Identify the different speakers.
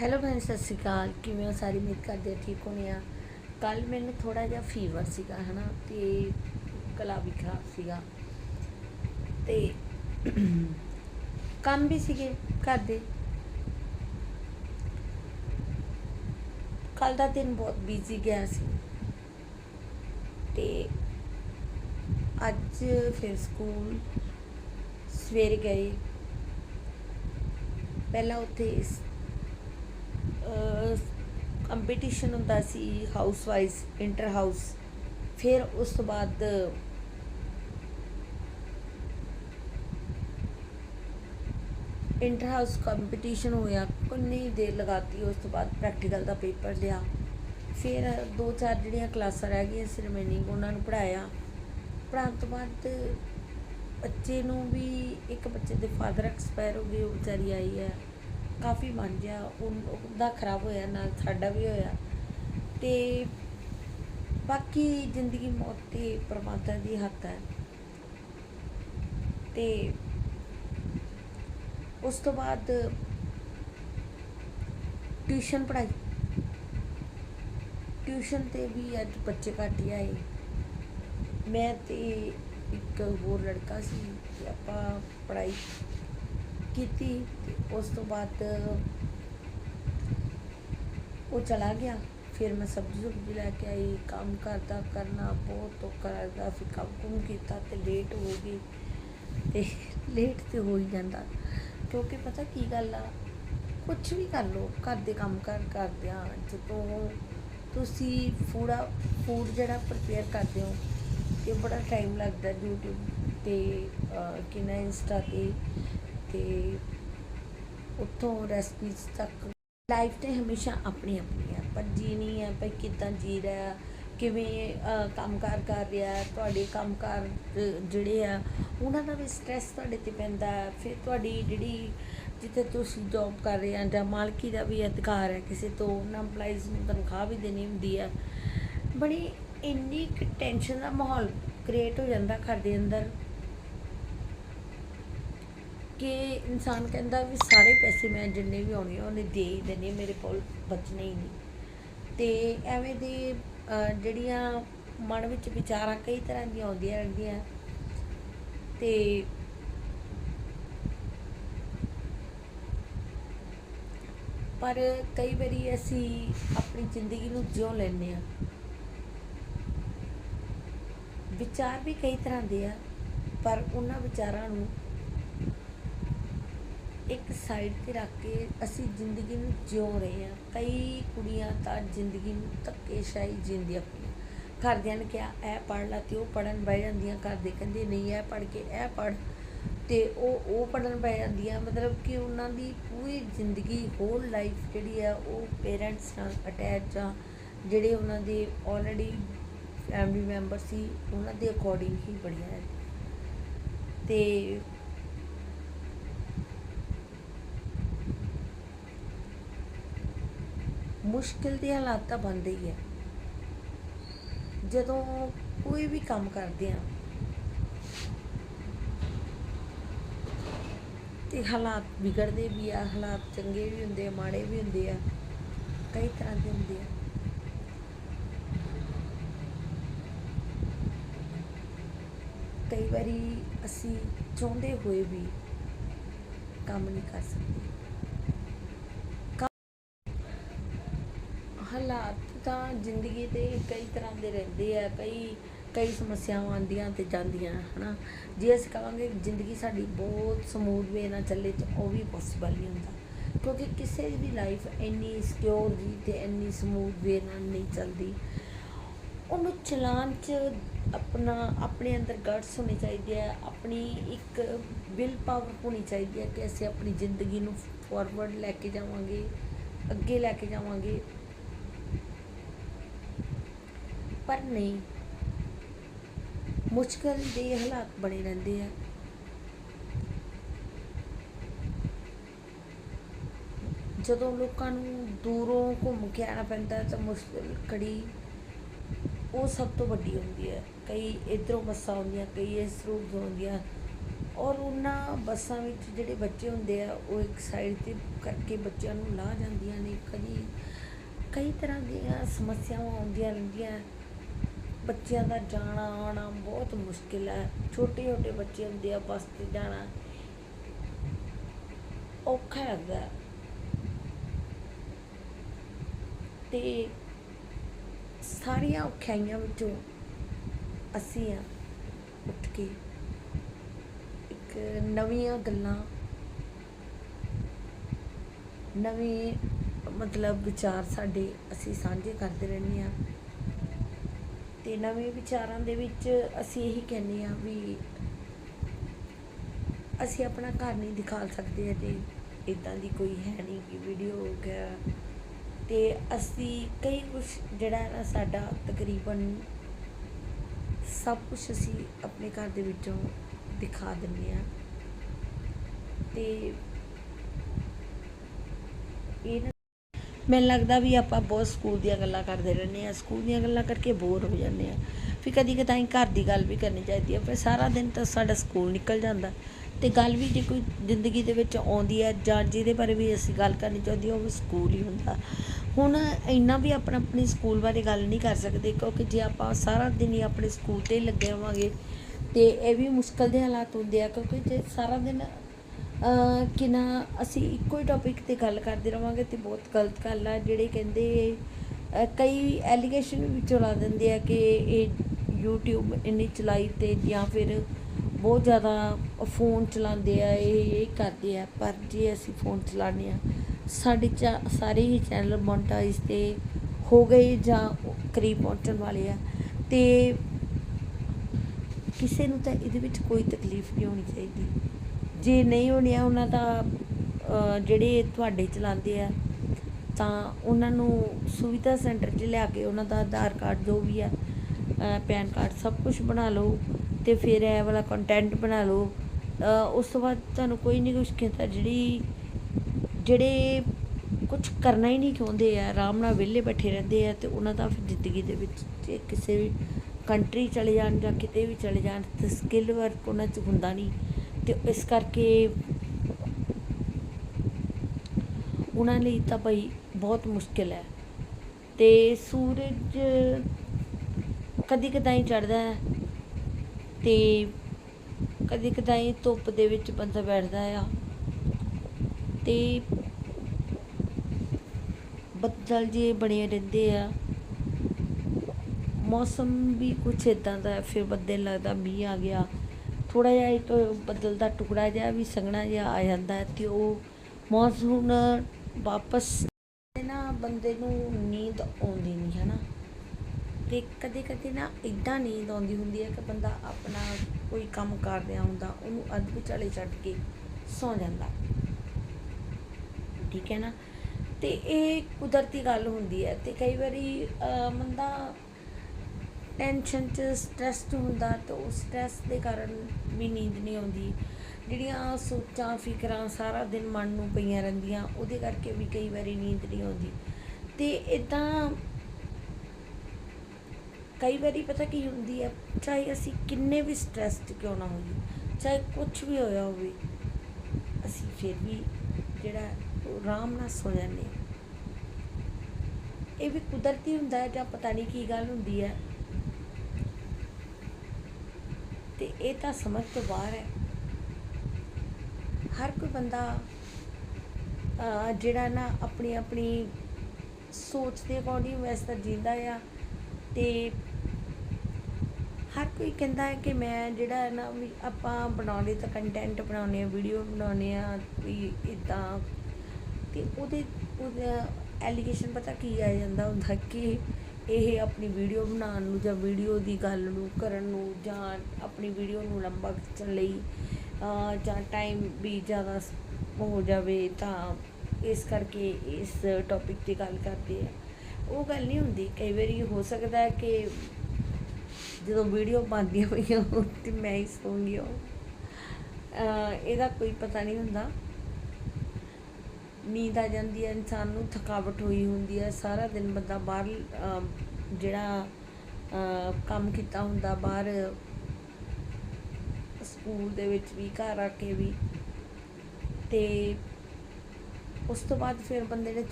Speaker 1: Hello ਭੈਣ, ਸਤਿ ਸ਼੍ਰੀ ਅਕਾਲ। ਕਿਵੇਂ ਹੋ? ਸਾਰੀ ਉਮੀਦ ਕਰਦੇ ਠੀਕ ਹੋਣੇ ਆ। ਕੱਲ ਮੈਨੂੰ ਥੋੜਾ ਜਿਹਾ ਫੀਵਰ ਸੀਗਾ, ਹਨਾ, ਤੇ ਗਲਾ ਵੀ ਖਰਾਬ ਸੀਗਾ। ਤੇ ਕੰਮ ਵੀ ਸੀਗੇ ਘਰ ਦੇ। ਕੱਲ ਦਾ ਦਿਨ ਬਹੁਤ ਬਿਜ਼ੀ ਗਿਆ ਸੀ। ਤੇ ਅੱਜ ਫਿਰ ਸਕੂਲ ਸਵੇਰੇ ਗਏ। ਪਹਿਲਾਂ ਉੱਥੇ ਇਸ ਕੰਪੀਟੀਸ਼ਨ ਹੁੰਦਾ ਸੀ ਹਾਊਸ ਵਾਈਜ਼ ਇੰਟਰ ਹਾਊਸ ਫਿਰ ਉਸ ਤੋਂ ਬਾਅਦ ਇੰਟਰ ਹਾਊਸ ਕੰਪੀਟੀਸ਼ਨ ਹੋਇਆ, ਕਿੰਨੀ ਦੇਰ ਲਗਾਤੀ, ਉਸ ਤੋਂ ਬਾਅਦ ਪ੍ਰੈਕਟੀਕਲ ਦਾ ਪੇਪਰ ਲਿਆ। ਫਿਰ ਦੋ ਚਾਰ ਜਿਹੜੀਆਂ ਕਲਾਸਾਂ ਰਹਿ ਗਈਆਂ ਸੀ ਰਿਮੇਨਿੰਗ ਉਹਨਾਂ ਨੂੰ ਪੜਾਇਆ ਪੜਾਉਣ ਤੋਂ ਬਾਅਦ ਬੱਚੇ ਨੂੰ ਵੀ, ਇੱਕ ਬੱਚੇ ਦੇ ਫਾਦਰ ਐਕਸਪਾਇਰ ਹੋ ਗਏ, ਉਹ ਵਿਚਾਰੀ ਆਈ ਹੈ। ਕਾਫੀ ਮਨ ਗਿਆ ਉਹਦਾ ਖਰਾਬ ਹੋਇਆ, ਨਾਲ ਸਾਡਾ ਵੀ ਹੋਇਆ। ਤੇ ਬਾਕੀ ਜ਼ਿੰਦਗੀ ਮੌਤ ਤੇ ਪਰਮਾਤਮਾ ਦੀ ਹੱਥ ਹੈ। ਤੇ ਉਸ ਤੋਂ ਬਾਅਦ ਟਿਊਸ਼ਨ ਪੜਾਈ ਟਿਊਸ਼ਨ ਤੇ ਵੀ ਅੱਜ ਬੱਚੇ ਘੱਟ ਹੀ ਆਏ। ਮੈਂ ਤੇ ਇੱਕ ਹੋਰ ਲੜਕਾ ਸੀ, ਤੇ ਆਪਾਂ ਪੜਾਈ ਕੀਤੀ ਉਸ ਤੋਂ ਬਾਅਦ ਉਹ ਚਲਾ ਗਿਆ। ਫਿਰ ਮੈਂ ਸਬਜ਼ੀ ਸੁਬਜ਼ੀ ਲੈ ਕੇ ਆਈ ਕੰਮ ਕਰਦਾ ਕਰਨਾ ਬਹੁਤ ਔਖਾ ਲੱਗਦਾ ਫਿਰ ਕੰਮ ਕੁਮ ਕੀਤਾ ਤੇ ਲੇਟ ਹੋ ਗਈ ਤੇ ਲੇਟ ਤੇ ਹੋ ਹੀ ਜਾਂਦਾ। ਕਿਉਂਕਿ ਪਤਾ ਕੀ ਗੱਲ ਆ ਕੁਝ ਵੀ ਕਰ ਲਓ ਘਰ ਦੇ ਕੰਮ ਕਰ ਕਰਦਿਆਂ ਜਦੋਂ ਤੁਸੀਂ ਫੂੜਾ ਫੂਡ ਜਿਹੜਾ ਪ੍ਰਪੇਅਰ ਕਰਦੇ ਹੋ ਤੇ ਬੜਾ ਟਾਈਮ ਲੱਗਦਾ YouTube ਤੇ ਅਹ, ਕਿੰਨਾ ਇੰਸਟਾ ਤੇ ਤੇ ਉੱਥੋਂ ਰੈਸਪੀਜ਼ ਤੱਕ। ਲਾਈਫ ਤੇ ਹਮੇਸ਼ਾ ਆਪਣੀ ਆਪਣੀ ਹੈ ਪਰ ਜੀਣੀ ਹੈ ਭਾਈ ਕਿਦਾਂ ਜੀ ਰਿਹਾ ਕਿਵੇਂ ਅਹ, ਕੰਮਕਾਰ ਕਰ ਰਿਹਾ ਤੁਹਾਡੇ ਕੰਮਕਾਰ ਅਹ, ਜਿਹੜੇ ਆ ਉਹਨਾਂ ਦਾ ਵੀ ਸਟ੍ਰੈਸ ਤੁਹਾਡੇ ਤੇ ਪੈਂਦਾ। ਫਿਰ ਤੁਹਾਡੀ ਜਿਹੜੀ ਜਿੱਥੇ ਤੁਸੀਂ ਜੌਬ ਕਰ ਰਹੇ ਆ ਜਾਂ ਮਾਲਕੀ ਦਾ ਵੀ ਅਧਿਕਾਰ ਹੈ ਕਿਸੇ ਤੋਂ ਉਹਨਾਂ EMPLOYEES ਨੂੰ ਤਨਖਾਹ ਵੀ ਦੇਣੀ ਹੁੰਦੀ ਹੈ ਬੜੀ ਇੰਨੀ ਟੈਨਸ਼ਨ ਦਾ ਮਾਹੌਲ ਕ੍ਰੀਏਟ ਹੋ ਜਾਂਦਾ ਘਰ ਦੇ ਅੰਦਰ। ਕਿ ਇਨਸਾਨ ਕਹਿੰਦਾ ਵੀ ਸਾਰੇ ਪੈਸੇ ਮੈਂ ਜਿੰਨੇ ਵੀ ਆਉਣੇ ਆ, ਉਹਨੇ ਦੇ ਹੀ ਦੇਣੇ ਮੇਰੇ ਕੋਲ ਬਚਣੇ ਹੀ ਨਹੀਂ। ਤੇ ਐਵੇਂ ਦੇ ਜਿਹੜੀਆਂ ਮਨ ਵਿੱਚ ਵਿਚਾਰਾਂ ਕਈ ਤਰ੍ਹਾਂ ਦੀਆਂ ਆਉਂਦੀਆਂ ਰਹਿੰਦੀਆਂ। ਤੇ ਪਰ ਕਈ ਵਾਰੀ ਅਸੀਂ ਆਪਣੀ ਜ਼ਿੰਦਗੀ ਨੂੰ ਜਿਉ ਲੈਂਦੇ ਆ ਵਿਚਾਰ ਵੀ ਕਈ ਤਰ੍ਹਾਂ ਦੇ ਆ, ਪਰ ਉਹਨਾਂ ਵਿਚਾਰਾਂ ਨੂੰ ਇੱਕ ਸਾਈਡ ਤੇ ਰੱਖ ਕੇ ਅਸੀਂ ਜ਼ਿੰਦਗੀ ਨੂੰ ਜਿਉ ਰਹੇ ਹਾਂ। ਕਈ ਕੁੜੀਆਂ ਤਾਂ ਜ਼ਿੰਦਗੀ ਨੂੰ ਧੱਕੇਸ਼ਾਹੀ ਜਿਉਂਦੀਆਂ ਪਈਆਂ ਘਰਦਿਆਂ ਨੇ ਕਿਹਾ ਇਹ ਪੜ੍ਹ ਲਾ ਤੇ ਉਹ ਪੜਨ ਬਹਿ ਜਾਂਦੀਆਂ ਘਰ ਦੇ। ਕਹਿੰਦੇ, ਨਹੀਂ ਇਹ ਪੜ੍ਹ ਕੇ ਇਹ ਪੜ੍ਹ। ਤੇ ਉਹ ਉਹ ਪੜਨ ਬਹਿ ਜਾਂਦੀਆਂ। ਮਤਲਬ ਕਿ ਉਹਨਾਂ ਦੀ ਪੂਰੀ ਜ਼ਿੰਦਗੀ ਹੋਲ ਲਾਈਫ ਜਿਹੜੀ ਆ, ਉਹ ਪੇਰੈਂਟਸ ਨਾਲ ਅਟੈਚ ਆ। ਜਿਹੜੇ ਉਹਨਾਂ ਦੇ ਆਲਰੇਡੀ ਫੈਮਿਲੀ ਮੈਂਬਰ ਸੀ, ਉਹਨਾਂ ਦੇ ਅਕੋਰਡਿੰਗ ਹੀ ਬੜੀਆਂ ਹੈ ਤੇ ਮੁਸ਼ਕਿਲ ਦੇ ਹਾਲਾਤ ਤਾਂ ਬਣਦੇ ਹੀ ਹੈ ਜਦੋਂ ਕੋਈ ਵੀ ਕੰਮ ਕਰਦੇ ਆ, ਤੇ ਹਾਲਾਤ ਵਿਗੜਦੇ ਵੀ ਆ, ਹਾਲਾਤ ਚੰਗੇ ਵੀ ਹੁੰਦੇ ਆ, ਮਾੜੇ ਵੀ ਹੁੰਦੇ ਆ, ਕਈ ਤਰ੍ਹਾਂ ਦੇ ਹੁੰਦੇ ਆ। ਕਈ ਵਾਰੀ ਅਸੀਂ ਚਾਹੁੰਦੇ ਹੋਏ ਵੀ ਕੰਮ ਨਹੀਂ ਕਰ ਸਕਦੇ ਹਾਲਾਤ ਤਾਂ ਜ਼ਿੰਦਗੀ ਦੇ ਕਈ ਤਰ੍ਹਾਂ ਦੇ ਰਹਿੰਦੇ ਆ, ਕਈ ਕਈ ਸਮੱਸਿਆਵਾਂ ਆਉਂਦੀਆਂ ਤੇ ਜਾਂਦੀਆਂ, ਹਨਾ? ਜੇ ਅਸੀਂ ਕਹਾਂਗੇ ਜ਼ਿੰਦਗੀ ਸਾਡੀ ਬਹੁਤ ਸਮੂਥ ਵੇ ਨਾਲ ਚੱਲੇ ਤਾਂ ਉਹ ਵੀ ਪੋਸੀਬਲ ਨਹੀਂ ਹੁੰਦਾ। ਕਿਉਂਕਿ ਕਿਸੇ ਦੀ ਲਾਈਫ ਇੰਨੀ ਸਿਕਿਉਰ ਜੀ ਤੇ ਇੰਨੀ ਸਮੂਥ ਵੇ ਨਾਲ ਨਹੀਂ ਚੱਲਦੀ। ਉਹਨੂੰ ਚਲਾਉਣ 'ਚ ਆਪਣਾ, ਆਪਣੇ ਅੰਦਰ ਗਟਸ ਹੋਣੇ ਚਾਹੀਦੇ ਆ, ਆਪਣੀ ਇੱਕ ਵਿਲ ਪਾਵਰ ਹੋਣੀ ਚਾਹੀਦੀ ਹੈ ਕਿ ਅਸੀਂ ਆਪਣੀ ਜ਼ਿੰਦਗੀ ਨੂੰ ਫਾਰਵਰਡ ਲੈ ਕੇ ਜਾਵਾਂਗੇ, ਅੱਗੇ ਲੈ ਕੇ ਜਾਵਾਂਗੇ। ਪਰ ਨਹੀਂ। ਮੁਸ਼ਕਲ ਦੇ ਹਾਲਾਤ ਬਣੇ ਰਹਿੰਦੇ ਆ। ਜਦੋਂ ਲੋਕਾਂ ਨੂੰ ਦੂਰੋਂ ਘੁੰਮ ਕੇ ਆਉਣਾ ਪੈਂਦਾ ਤਾਂ ਮੁਸ਼ਕਲ ਕੜੀ ਉਹ ਸਭ ਤੋਂ ਵੱਡੀ ਹੁੰਦੀ ਹੈ। ਕਈ ਇਧਰੋਂ ਬੱਸਾਂ ਆਉਂਦੀਆਂ, ਕਈ ਇਸ ਰੂਟ ਤੋਂ ਆਉਂਦੀਆਂ ਔਰ ਉਹਨਾਂ ਬੱਸਾਂ ਵਿੱਚ ਜਿਹੜੇ ਬੱਚੇ ਹੁੰਦੇ ਆ, ਉਹ ਇੱਕ ਸਾਈਡ ਤੇ ਕਰਕੇ ਬੱਚਿਆਂ ਨੂੰ ਲਾਹ ਜਾਂਦੀਆਂ ਨੇ। ਕਦੀ ਕਈ ਤਰ੍ਹਾਂ ਦੀਆਂ ਸਮੱਸਿਆਵਾਂ ਆਉਂਦੀਆਂ ਰਹਿੰਦੀਆਂ। ਬੱਚਿਆਂ ਦਾ ਜਾਣਾ ਆਉਣਾ ਬਹੁਤ ਮੁਸ਼ਕਿਲ ਹੈ। ਛੋਟੇ ਛੋਟੇ ਬੱਚੇ ਹੁੰਦੇ ਆ, ਬੱਸ ਤੇ ਜਾਣਾ। ਔਖਾ ਲੱਗਦਾ ਹੈ। ਤੇ ਸਾਰੀਆਂ ਔਖਿਆਈਆਂ ਵਿੱਚੋਂ ਅਸੀਂ ਆ ਉੱਠ ਕੇ ਇੱਕ ਨਵੀਆਂ ਗੱਲਾਂ, ਨਵੇਂ ਮਤਲਬ ਵਿਚਾਰ ਸਾਡੇ ਅਸੀਂ ਸਾਂਝੇ ਕਰਦੇ ਰਹਿੰਦੇ ਆ ਤੇ ਨਵੇਂ ਵਿਚਾਰਾਂ ਦੇ ਵਿੱਚ ਅਸੀਂ ਇਹੀ ਕਹਿੰਦੇ ਆ ਵੀ ਅਸੀਂ ਆਪਣਾ ਘਰ ਨਹੀਂ ਦਿਖਾ ਸਕਦੇ ਤੇ ਇਦਾਂ ਦੀ ਕੋਈ ਹੈ ਨਹੀਂ ਕਿ ਵੀਡੀਓ ਹੋ ਗਿਆ। ਤੇ ਅਸੀਂ ਕਈ ਕੁਝ ਜਿਹੜਾ ਨਾ ਸਾਡਾ ਤਕਰੀਬਨ ਸਭ ਕੁਝ ਅਸੀਂ ਆਪਣੇ ਘਰ ਦੇ ਵਿੱਚੋਂ ਦਿਖਾ ਦਿੰਦੇ ਆ ਤੇ ਇਹ ਮੈਨੂੰ ਲੱਗਦਾ ਵੀ ਆਪਾਂ ਬਹੁਤ ਸਕੂਲ ਦੀਆਂ ਗੱਲਾਂ ਕਰਦੇ ਰਹਿੰਦੇ ਆ ਸਕੂਲ ਦੀਆਂ ਗੱਲਾਂ ਕਰਕੇ ਬੋਰ ਹੋ ਜਾਂਦੇ ਆ ਫਿਰ ਕਦੀ ਕਦਾਈ ਘਰ ਦੀ ਗੱਲ ਵੀ ਕਰਨੀ ਚਾਹੀਦੀ ਹੈ, ਫਿਰ ਸਾਰਾ ਦਿਨ ਤਾਂ ਸਾਡਾ ਸਕੂਲ ਨਿਕਲ ਜਾਂਦਾ। ਤੇ ਗੱਲ ਵੀ ਜੇ ਕੋਈ ਜ਼ਿੰਦਗੀ ਦੇ ਵਿੱਚ ਆਉਂਦੀ ਹੈ ਜਾਂ ਜਿਹਦੇ ਬਾਰੇ ਵੀ ਅਸੀਂ ਗੱਲ ਕਰਨੀ ਚਾਹੁੰਦੀ ਉਹ ਵੀ ਸਕੂਲ ਹੀ ਹੁੰਦਾ। ਹੁਣ ਇੰਨਾ ਵੀ ਆਪਣਾ ਆਪਣੀ ਸਕੂਲ ਬਾਰੇ ਗੱਲ ਨਹੀਂ ਕਰ ਸਕਦੇ, ਕਿਉਂਕਿ ਜੇ ਆਪਾਂ ਸਾਰਾ ਦਿਨ ਹੀ ਆਪਣੇ ਸਕੂਲ ਤੇ ਲੱਗੇ ਹੋਵਾਂਗੇ, ਤੇ ਇਹ ਵੀ ਮੁਸ਼ਕਲ ਦੇ ਹਾਲਾਤ ਹੁੰਦੇ ਆ, ਕਿਉਂਕਿ ਜੇ ਸਾਰਾ ਦਿਨ ਕਿ ਨਾ ਅਸੀਂ ਇੱਕੋ ਹੀ ਟੌਪਿਕ ਤੇ ਗੱਲ ਕਰਦੇ ਰਵਾਂਗੇ ਤੇ ਬਹੁਤ ਗਲਤ ਗੱਲ ਆ, ਜਿਹੜੇ ਕਹਿੰਦੇ ਕਈ ਐਲੀਗੇਸ਼ਨ ਵੀ ਚਲਾ ਦਿੰਦੇ ਆ ਕਿ ਇਹ YouTube ਇੰਨੀ ਚਲਾਈ ਤੇ ਜਾਂ ਫਿਰ ਬਹੁਤ ਜ਼ਿਆਦਾ ਫੋਨ ਚਲਾਉਂਦੇ ਆ, ਇਹ ਇਹ ਕਰਦੇ ਆ, ਪਰ ਜੇ ਅਸੀਂ ਫੋਨ ਚਲਾਉਂਦੇ ਆ, ਸਾਡੇ ਚਾ, ਸਾਰੇ ਹੀ ਚੈਨਲ ਮੋਨਟਾਈਜ਼ ਤੇ ਹੋ ਗਏ ਜਾਂ ਕਰੀਬ ਪਹੁੰਚਣ ਵਾਲੇ ਆ। ਤੇ ਕਿਸੇ ਨੂੰ ਤਾਂ ਇਹਦੇ ਵਿੱਚ ਕੋਈ ਤਕਲੀਫ ਨਹੀਂ ਹੋਣੀ ਚਾਹੀਦੀ। ਜੇ ਨਹੀਂ ਹੋਣੀ ਆ, ਉਹਨਾਂ ਦਾ ਜਿਹੜੇ ਤੁਹਾਡੇ ਚਲਾਉਂਦੇ ਆ, ਤਾਂ ਉਹਨਾਂ ਨੂੰ ਸੁਵਿਧਾ ਸੈਂਟਰ 'ਚ ਲਿਆ ਕੇ ਉਹਨਾਂ ਦਾ ਆਧਾਰ ਕਾਰਡ ਜੋ ਵੀ ਆ ਪੈਨ ਕਾਰਡ ਸਭ ਕੁਝ ਬਣਾ ਲਓ ਤੇ ਫਿਰ ਇਹ ਵਾਲਾ ਕੰਟੈਂਟ ਬਣਾ ਲਓ। ਉਸ ਤੋਂ ਬਾਅਦ ਤੁਹਾਨੂੰ ਕੋਈ ਨਹੀਂ ਕੁਛ ਕਹਿੰਦਾ, ਜਿਹੜੀ, ਜਿਹੜੇ ਕੁਝ ਕਰਨਾ ਹੀ ਨਹੀਂ ਚਾਹੁੰਦੇ ਆ, ਆਰਾਮ ਨਾਲ ਵਿਹਲੇ ਬੈਠੇ ਰਹਿੰਦੇ ਆ ਤੇ ਉਹਨਾਂ ਦਾ ਫਿਰ ਜ਼ਿੰਦਗੀ ਦੇ ਵਿੱਚ ਜੇ ਕਿਸੇ ਵੀ ਕੰਟਰੀ ਚਲੇ ਜਾਣ ਜਾਂ ਕਿਤੇ ਵੀ ਚਲੇ ਜਾਣ, ਤੇ ਸਕਿੱਲ ਵਰਕ ਉਹਨਾਂ 'ਚ ਹੁੰਦਾ ਨਹੀਂ। ਤੇ ਇਸ ਕਰਕੇ ਉਹਨਾਂ ਲਈ ਤਾਂ ਭਾਈ ਬਹੁਤ ਮੁਸ਼ਕਿਲ ਹੈ। ਤੇ ਸੂਰਜ ਕਦੀ ਕਦਾਈ ਚੜਦਾ ਹੈ ਤੇ ਕਦੀ ਕਦਾਈ ਧੁੱਪ ਦੇ ਵਿੱਚ ਬੰਦਾ ਬੈਠਦਾ ਆ ਤੇ ਬੱਦਲ ਜੇ ਬਣੇ ਰਹਿੰਦੇ ਆ। ਮੌਸਮ ਵੀ ਕੁਛ ਇਦਾਂ ਦਾ ਫਿਰ ਬੱਦਲ ਲੱਗਦਾ ਮੀਂਹ ਆ ਗਿਆ। ਥੋੜਾ ਜਿਹਾ ਇੱਕ ਬੱਦਲ ਦਾ ਟੁਕੜਾ ਜਿਹਾ ਵੀ ਸੰਘਣਾ ਜਿਹਾ ਆ ਜਾਂਦਾ ਹੈ ਤੇ ਉਹ ਮੌਨਸੂਨ ਵਾਪਸ ਨਾ ਬੰਦੇ ਨੂੰ ਨੀਂਦ ਆਉਂਦੀ ਨਹੀਂ, ਹੈ ਨਾ? ਤੇ ਕਦੇ ਕਦੇ ਨਾ ਇਦਾਂ ਨੀਂਦ ਆਉਂਦੀ ਹੁੰਦੀ ਹੈ ਕਿ ਬੰਦਾ ਆਪਣਾ ਕੋਈ ਕੰਮ ਕਰ ਰਿਹਾ ਹੁੰਦਾ ਉਹਨੂੰ ਅੱਧ ਵਿਚਾਲੇ ਛੱਡ ਕੇ ਸੌ ਜਾਂਦਾ। ਠੀਕ ਹੈ ਨਾ? ਤੇ ਇਹ ਕੁਦਰਤੀ ਗੱਲ ਹੁੰਦੀ ਹੈ ਤੇ ਕਈ ਵਾਰੀ ਬੰਦਾ ਟੈਨਸ਼ਨ ਚ ਸਟ੍ਰੈਸ ਹੁੰਦਾ ਤਾਂ ਉਹ ਸਟ੍ਰੈਸ ਦੇ ਕਾਰਨ ਵੀ ਨੀਂਦ ਨਹੀਂ ਆਉਂਦੀ। ਜਿਹੜੀਆਂ ਸੋਚਾਂ, ਫਿਕਰਾਂ ਸਾਰਾ ਦਿਨ ਮਨ ਨੂੰ ਪਈਆਂ ਰਹਿੰਦੀਆਂ, ਉਹਦੇ ਕਰਕੇ ਵੀ ਕਈ ਵਾਰੀ ਨੀਂਦ ਨਹੀਂ ਆਉਂਦੀ। ਤੇ ਇਦਾਂ ਕਈ ਵਾਰੀ ਪਤਾ ਕੀ ਹੁੰਦੀ ਹੈ, ਚਾਹੇ ਅਸੀਂ ਕਿੰਨੇ ਵੀ ਸਟ੍ਰੈਸ 'ਚ ਕਿਉਂ ਨਾ ਹੋਈਏ, ਚਾਹੇ ਕੁਝ ਵੀ ਹੋਇਆ ਹੋਵੇ, ਅਸੀਂ ਫਿਰ ਵੀ ਜਿਹੜਾ ਉਹ ਆਰਾਮ ਨਾਲ ਸੋ ਜਾਂਦੇ ਹਾਂ। ਇਹ ਵੀ ਕੁਦਰਤੀ ਹੁੰਦਾ ਹੈ ਜਾਂ ਪਤਾ ਨਹੀਂ ਕੀ ਗੱਲ ਹੁੰਦੀ ਹੈ। ਤੇ ਇਹ ਤਾਂ ਸਮਝ ਤੋਂ ਬਾਹਰ ਹੈ। ਹਰ ਕੋਈ ਬੰਦਾ ਜਿਹੜਾ ਨਾ ਆਪਣੀ ਆਪਣੀ ਸੋਚ ਦੇ ਅਕੋਰਡਿੰਗ ਵੈਸੇ ਤਾਂ ਆ ਤੇ ਹਰ ਕੋਈ ਕਹਿੰਦਾ ਹੈ ਕਿ ਮੈਂ ਜਿਹੜਾ ਹੈ ਨਾ ਵੀ ਆਪਾਂ ਬਣਾਉਣੇ ਤਾਂ ਕੰਟੈਂਟ ਬਣਾਉਣੇ ਆ ਵੀਡੀਓ ਬਣਾਉਣੇ ਆ, ਵੀ ਇਦਾਂ ਤੇ ਉਹਦੇ, ਉਹਦਾ ਐਲੀਗੇਸ਼ਨ ਪਤਾ ਕੀ ਆ ਜਾਂਦਾ ਹੁੰਦਾ ਕਿ ਇਹ ਆਪਣੀ ਵੀਡੀਓ ਬਣਾਉਣ ਨੂੰ ਜਾਂ ਵੀਡੀਓ ਦੀ ਗੱਲ ਨੂੰ, ਕਰਨ ਨੂੰ ਜਾਂ ਆਪਣੀ ਵੀਡੀਓ ਨੂੰ ਲੰਬਾ ਖਿੱਚਣ ਲਈ ਜਾਂ ਟਾਈਮ ਵੀ ਜ਼ਿਆਦਾ ਹੋ ਜਾਵੇ ਤਾਂ ਇਸ ਕਰਕੇ ਇਸ ਟੌਪਿਕ ਤੇ ਗੱਲ ਕਰਦੇ ਆ। ਉਹ ਗੱਲ ਨਹੀਂ ਹੁੰਦੀ, ਕਈ ਵਾਰੀ ਹੋ ਸਕਦਾ ਹੈ ਕਿ ਜਦੋਂ ਵੀਡੀਓ ਬਣਦੀਆਂ ਹੋਈਆਂ ਹੋਣ ਤੇ ਮੈਂ ਹੀ ਸੌਂਗੀ ਉਹ ਇਹਦਾ ਕੋਈ ਪਤਾ ਨਹੀਂ ਹੁੰਦਾ। ਨੀਂਦ ਆ ਜਾਂਦੀ ਹੈ, ਇਨਸਾਨ ਨੂੰ ਥਕਾਵਟ ਹੋਈ ਹੁੰਦੀ ਹੈ, ਸਾਰਾ ਦਿਨ ਬੰਦਾ ਬਾਹਰ ਜਿਹੜਾ ਕੰਮ ਕੀਤਾ ਹੁੰਦਾ ਬਾਹਰ, ਸਕੂਲ ਦੇ ਵਿੱਚ ਵੀ, ਘਰ ਆ ਕੇ ਵੀ, ਤੇ ਉਸ ਤੋਂ ਬਾਅਦ ਫਿਰ ਬੰਦੇ ਨੇ